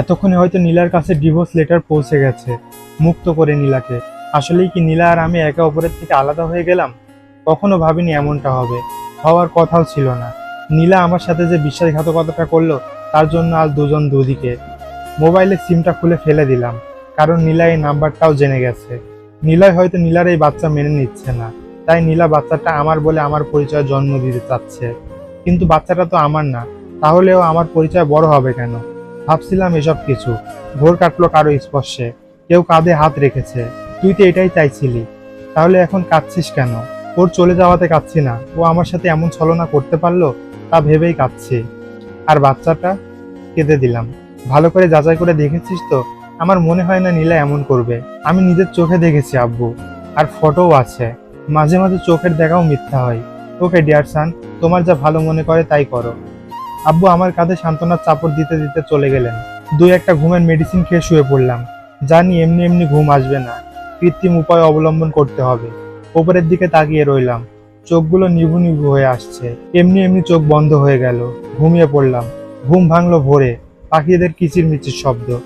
এতক্ষণে হয়তো নীলার কাছে ডিভোর্স লেটার পৌঁছে গেছে। মুক্ত করে নীলাকে। আসলেই কি নীলা আর আমি একে অপরের থেকে আলাদা হয়ে গেলাম? কখনো ভাবিনি এমনটা হবে। হওয়ার কথাও ছিল না। নীলা আমার সাথে যে বিশ্বাসঘাতকতাটা করল, তার জন্য আজ দুজন দুদিকে। মোবাইলের সিমটা খুলে ফেলে দিলাম, কারণ নীলা এই নাম্বারটাও জেনে গেছে। নীলাই হয়তো নীলার এই বাচ্চা মেনে নিচ্ছে না। তাই নীলা বাচ্চাটা আমার বলে আমার পরিচয় জন্ম দিতে চাচ্ছে। কিন্তু বাচ্চাটা তো আমার না। তাহলেও আমার পরিচয় বড় হবে কেন? ভাবছিলাম এসব কিছু। ভোর কাটলো কারও স্পর্শে। কেউ কাঁধে হাত রেখেছে। তুই তো এটাই চাইছিলি। তাহলে এখন কাঁদছিস কেন? ওর চলে যাওয়াতে কাঁদছি না। ও আমার সাথে এমন ছলনা করতে পারল, তা ভেবেই কাঁদছি। আর বাচ্চাটা? কেঁদে দিলাম। ভালো করে যাচাই করে দেখেছিস তো? আমার মনে হয় না নীলা এমন করবে। আমি নিজের চোখে দেখেছি, আব্বু। আর ফটোও আছে। মাঝে মাঝে চোখের দেখাও মিথ্যা হয়। ওকে, ডিয়ার সান, তোমার যা ভালো মনে করে তাই করো। আব্বু আমার কাঁধে সান্ত্বনার চাপড় দিতে দিতে চলে গেলেন। দুই একটা ঘুমের মেডিসিন খেয়ে শুয়ে পড়লাম। জানি এমনি এমনি ঘুম আসবে না। কৃত্রিম উপায় অবলম্বন করতে হবে। ওপরের দিকে তাকিয়ে রইলাম। চোখগুলো নিভু নিভু হয়ে আসছে। এমনি এমনি চোখ বন্ধ হয়ে গেল। ঘুমিয়ে পড়লাম। ঘুম ভাঙলো ভোরে। পাখিদের কিচির মিচির শব্দ।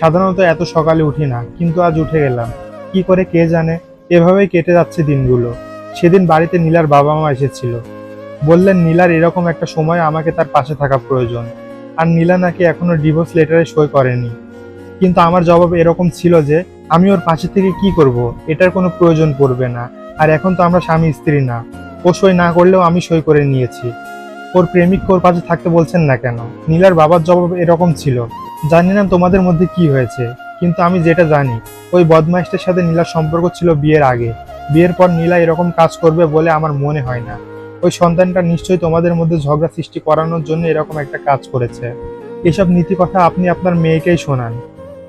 সাধারণত এত সকালে উঠি না, কিন্তু আজ উঠে গেলাম। কি করে কে জানে? এভাবেই কেটে যাচ্ছে দিনগুলো। সেদিন বাড়িতে নীলার বাবা মা এসেছিল। বললেন, নীলার এরকম একটা সময় আমাকে তার পাশে থাকা প্রয়োজন। আর নীলা নাকি এখনও ডিভোর্স লেটারে সই করেনি। কিন্তু আমার জবাব এরকম ছিল যে, আমি ওর পাশে থেকে কি করব? এটার কোনো প্রয়োজন পড়বে না। আর এখন তো আমরা স্বামী স্ত্রী না। ও সই না করলেও আমি সই করে নিয়েছি। ওর প্রেমিক ওর পাশে থাকতে বলছেন না কেন? নীলার বাবার জবাব এরকম ছিল। জানি না তোমাদের মধ্যে কি হয়েছে, কিন্তু আমি যেটা জানি, ওই বদমাইশটার সাথে নীলার সম্পর্ক ছিল বিয়ের আগে। বিয়ের পর নীলা এরকম কাজ করবে বলে আমার মনে হয় না। ওই সন্তানটা নিশ্চয়ই তোমাদের মধ্যে ঝগড়া সৃষ্টি করানোর জন্য এরকম একটা কাজ করেছে। এসব নীতি কথা আপনি আপনার মেয়েকেই শোনান।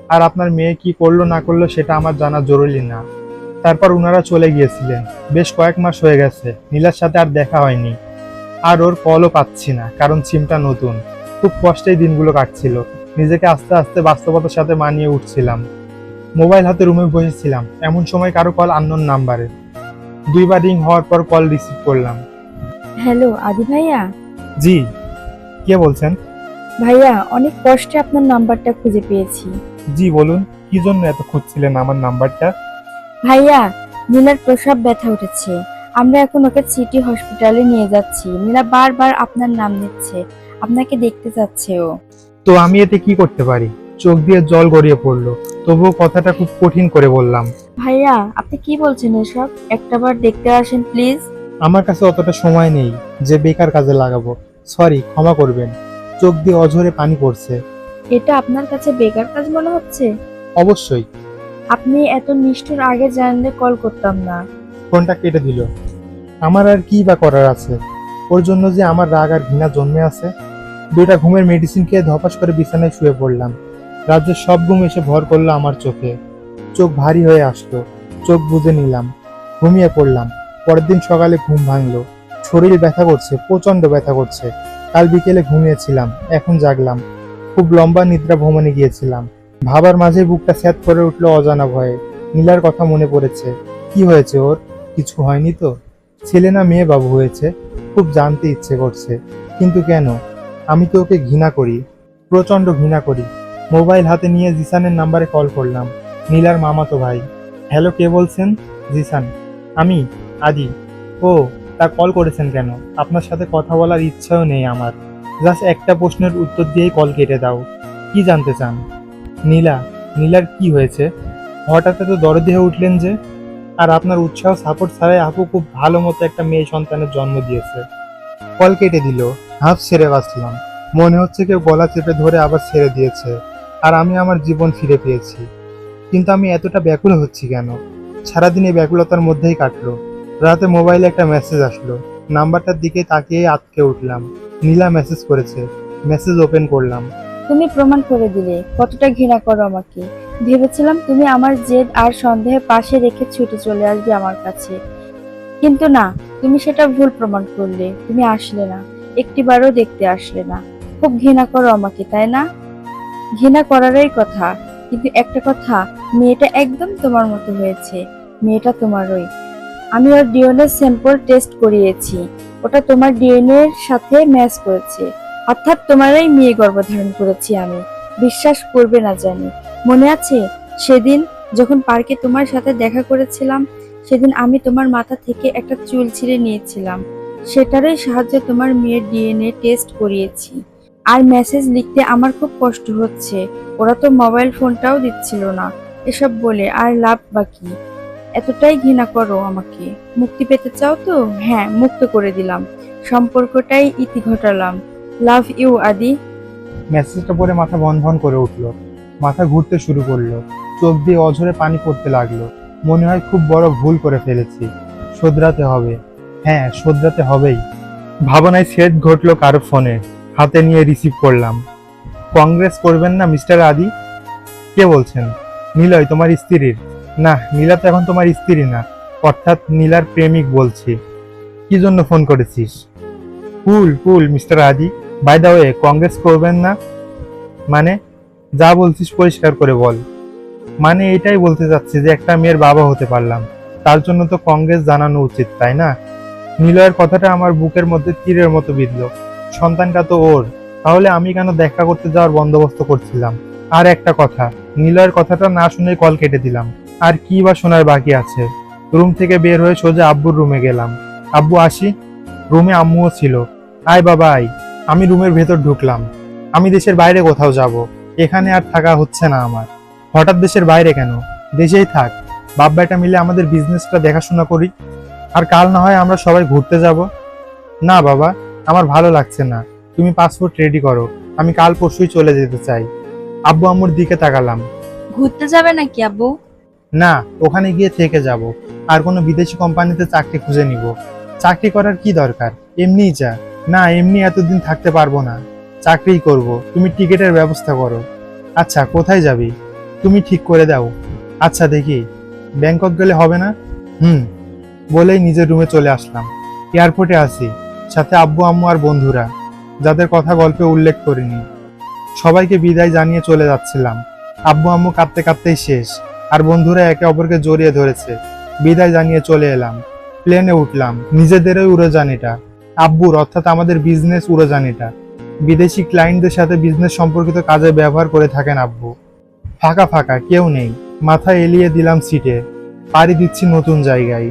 আর আপনার মেয়ে কি করল, না করল সেটা আমার জানা জরুরি না। তারপর ওনারা চলে গিয়েছিলেন। বেশ কয়েক মাস হয়ে গেছে। নীলার সাথে আর দেখা হয়নি। আর ওর কলও পাচ্ছি না, কারণ সিমটা নতুন। খুব কষ্টেই দিনগুলো কাটছিল। নিজেকে আস্তে আস্তে বাস্তবতার সাথে মানিয়ে উঠছিলাম। মোবাইল হাতে রুমে বসেছিলাম। এমন সময় কারও কল আননোন নাম্বারে দুইবার রিং হওয়ার পর কল রিসিভ করলাম। হ্যালো আদি ভাইয়া? জি কে বলছেন? ভাইয়া অনেক কষ্টে আপনার নাম্বারটা খুঁজে পেয়েছি। জি বলুন কি জন্য এত খুঁজছিলেন আমার নাম্বারটা? ভাইয়া নীলার প্রসাব ব্যথা উঠেছে। আমরা এখন ওকে সিটি হসপিটালে নিয়ে যাচ্ছি। নীলা বারবার আপনার নাম নিচ্ছে। আপনাকে দেখতে চাচ্ছে ও। তো আমি এতে কি করতে পারি? চোখ দিয়ে জল গড়িয়ে পড়ল। তবুও কথাটা খুব কঠিন করে বললাম। ভাইয়া আপনি কি বলছেন এসব? একটাবার দেখতে আসেন প্লিজ। আমার কাছে অতটা সময় নেই যে বেকার কাজে লাগাবো। সরি ক্ষমা করবেন। চোখ দিয়ে অঝরে পানি পড়ছে। এটা আপনার কাছে বেকার কাজ মনে হচ্ছে? অবশ্যই। আপনি এত নিষ্ঠুর আগে জানলে কল করতাম না। ফোনটা কেটে দিল। আমার আর কি বা করার আছে? ওর জন্য যে আমার রাগ আর ঘৃণা জন্মে আছে? দুইটা ঘুমের মেডিসিন খেয়ে ধপাস করে বিছানায় শুয়ে পড়লাম। রাজ্যের সব ঘুম এসে ভর করল আমার চোখে। চোখ ভারী হয়ে আসলো। চোখ বুঝে নিলাম। ঘুমিয়ে পড়লাম। পরের দিন সকালে ঘুম ভাঙলো। শরীর ব্যথা করছে প্রচণ্ড ব্যথা করছে। কাল বিকেলে ঘুমিয়েছিলাম, এখন জাগলাম। খুব লম্বা নিদ্রা ভ্রমণে গিয়েছিলাম। ভাবার মাঝে বুকটা স্যাত করে উঠল অজানা ভয়ে। নীলার কথা মনে পড়েছে, কি হয়েছে ওর? কিছু হয়নি তো? ছেলে না মেয়ে বাবু হয়েছে? খুব জানতে ইচ্ছে করছে। কিন্তু কেন? আমি তো ওকে ঘৃণা করি প্রচণ্ড ঘৃণা করি। মোবাইল হাতে নিয়ে জিসানের নাম্বারে কল করলাম। নীলার মামাতো ভাই। হ্যালো, কে বলছেন? জিসান। আমি? আদি, ও, তা কল করেছেন কেন? আপনার সাথে কথা বলার ইচ্ছাও নেই আমার। জাস্ট একটা প্রশ্নের উত্তর দিয়েই কল কেটে দাও। কি জানতে চান? নীলা, নীলার কি হয়েছে? হঠাৎ এত দরদি হয়ে উঠলেন যে, আর আপনার উৎসাহ সাপোর্ট ছাড়াই আপু খুব ভালো মতো একটা মেয়ে সন্তানের জন্ম দিয়েছে। কল কেটে দিল, হাফ ছেড়ে বাঁচলাম। মনে হচ্ছে কেউ গলা চেপে ধরে আবার ছেড়ে দিয়েছে, আর আমি আমার জীবন ফিরে পেয়েছি। কিন্তু আমি এতটা ব্যাকুল হচ্ছি কেন? সারাদিন এই ব্যাকুলতার মধ্যেই কাটলো। রাতে মোবাইলে একটা মেসেজ আসলো। নাম্বারটার দিকে তাকিয়ে আটকে উঠলাম। নীলা মেসেজ করেছে। মেসেজ ওপেন করলাম। তুমি প্রমাণ করে দিলে, কতটা ঘৃণা করো আমাকে। ভেবেছিলাম তুমি আমার জেদ আর সন্দেহের পাশে রেখে ছুটে চলে আসবে আমার কাছে। কিন্তু না, তুমি সেটা ভুল প্রমাণ করলে। তুমি আসলে না, একটিবারও দেখতে আসলে না। খুব ঘৃণা করো আমাকে, তাই না? ঘৃণা করারই কথা। কিন্তু একটা কথা, মেয়েটা একদম তোমার মতো হয়েছে। মেয়েটা তোমারই। আমি ওর ডিএনএ স্যাম্পল টেস্ট করিয়েছি। ওটা তোমার ডিএনএ এর সাথে ম্যাচ করেছে। অর্থাৎ তোমারই মেয়ে গর্ভধারণ করেছি আমি। বিশ্বাস করবে না জানি। মনে আছে? সেদিন যখন পার্কে তোমার সাথে দেখা করেছিলাম, সেদিন আমি তোমার মাথা থেকে একটা চুল ছিঁড়ে নিয়েছিলাম। সেটারই সাহায্যে তোমার মেয়ের ডিএনএ টেস্ট করিয়েছি। আর মেসেজ লিখতে আমার খুব কষ্ট হচ্ছে। ওরা তো মোবাইল ফোনটাও দিচ্ছিল না। এসব বলে আর লাভ বাকি এতটাই ঘৃণা করো আমাকে। মুক্তি পেতে চাও তো? হ্যাঁ মুক্ত করে দিলাম। সম্পর্কটাই ইতি ঘটালাম। লাভ ইউ, আদি। মেসেজটা পড়ে মাথা ভন ভন করে উঠল। মাথা ঘুরতে শুরু করল। চোখ দিয়ে অঝরে পানি পড়তে লাগল। মনে হয় খুব বড় ভুল করে ফেলেছি। শোধরাতে হবে। হ্যাঁ শোধরাতে হবেই। ভাবনায় সেট ঘটলো কারও ফোনে। হাতে নিয়ে রিসিভ করলাম। কংগ্রেস করবেন না, মিস্টার আদি? কে বলছেন? নিলয়, তোমার স্ত্রীর। না, নীলা তো এখন তোমার স্ত্রী না। অর্থাৎ নীলার প্রেমিক বলছি। কি জন্য ফোন করেছিস? Cool cool mister Adi. By the way Congress করবেন না? মানে যা বলছিস পরিষ্কার করে বল। মানে এটাই বলতে চাচ্ছি যে একটা মেয়ের বাবা হতে পারলাম। তার জন্য তো কংগ্রেস জানানো উচিত, তাই না? নিলয়ের কথাটা আমার বুকের মধ্যে তীরের মতো বিঁধল। সন্তানটা তো ওর। তাহলে আমি কেন দেখা করতে যাওয়ার বন্দোবস্ত করছিলাম? আর একটা কথা নিলয়ের কথাটা না শুনে কল কেটে দিলাম। আর কি বা শোনার বাকি আছে? রুম থেকে বের হয়ে সোজা আব্বুর রুমে গেলাম। আব্বু, আসি। রুমে আম্মুও ছিল। আয় বাবা, আয়। আমি রুমের ভেতর ঢুকলাম। আমি দেশের বাইরে কোথাও যাব। এখানে আর থাকা হচ্ছে না আমার। হঠাৎ দেশের বাইরে কেন? দেশেই থাক। বাপ বেটা মিলে আমাদের বিজনেসটা দেখাশোনা করি। আর কাল না হয় আমরা সবাই ঘুরতে যাব। না বাবা, আমার ভালো লাগছে না। তুমি পাসপোর্ট রেডি করো। আমি কাল পরশুই চলে যেতে চাই। আব্বু আম্মুর দিকে তাকালাম। ঘুরতে যাবে নাকি আব্বু? না, ওখানে গিয়ে থেকে যাব। আর কোনো বিদেশি কোম্পানিতে চাকরি খুঁজে নিব। চাকরি করার কি দরকার? এমনিই যা। না, এমনি এতদিন থাকতে পারব না। চাকরিই করব। তুমি টিকিটের ব্যবস্থা করো। আচ্ছা কোথায় যাবি? তুমি ঠিক করে দাও। আচ্ছা দেখি। ব্যাংকক গেলে হবে না? হুম, বলেই নিজের রুমে চলে আসলাম। এয়ারপোর্টে আসি সাথে আব্বু, আম্মু আর বন্ধুরা। যাদের কথা গল্পে উল্লেখ করিনি। সবাইকে বিদায় জানিয়ে চলে যাচ্ছিলাম। আব্বু, আম্মু কাঁদতে কাঁদতেই শেষ। আর বন্ধুরা একে অপরকে জড়িয়ে ধরেছে। বিদায় জানিয়ে চলে এলাম। প্লেনে উঠলাম। নিজেদেরই উড়োজানিটা। আব্বুর, অর্থাৎ আমাদের বিজনেস উড়োজানিটা। বিদেশি ক্লায়েন্টদের সাথে বিজনেস সম্পর্কিত কাজে ব্যবহার করে থাকেন আব্বু। ফাঁকা ফাঁকা, কেউ নেই। মাথা এলিয়ে দিলাম সিটে পাড়ি দিচ্ছি নতুন জায়গায়।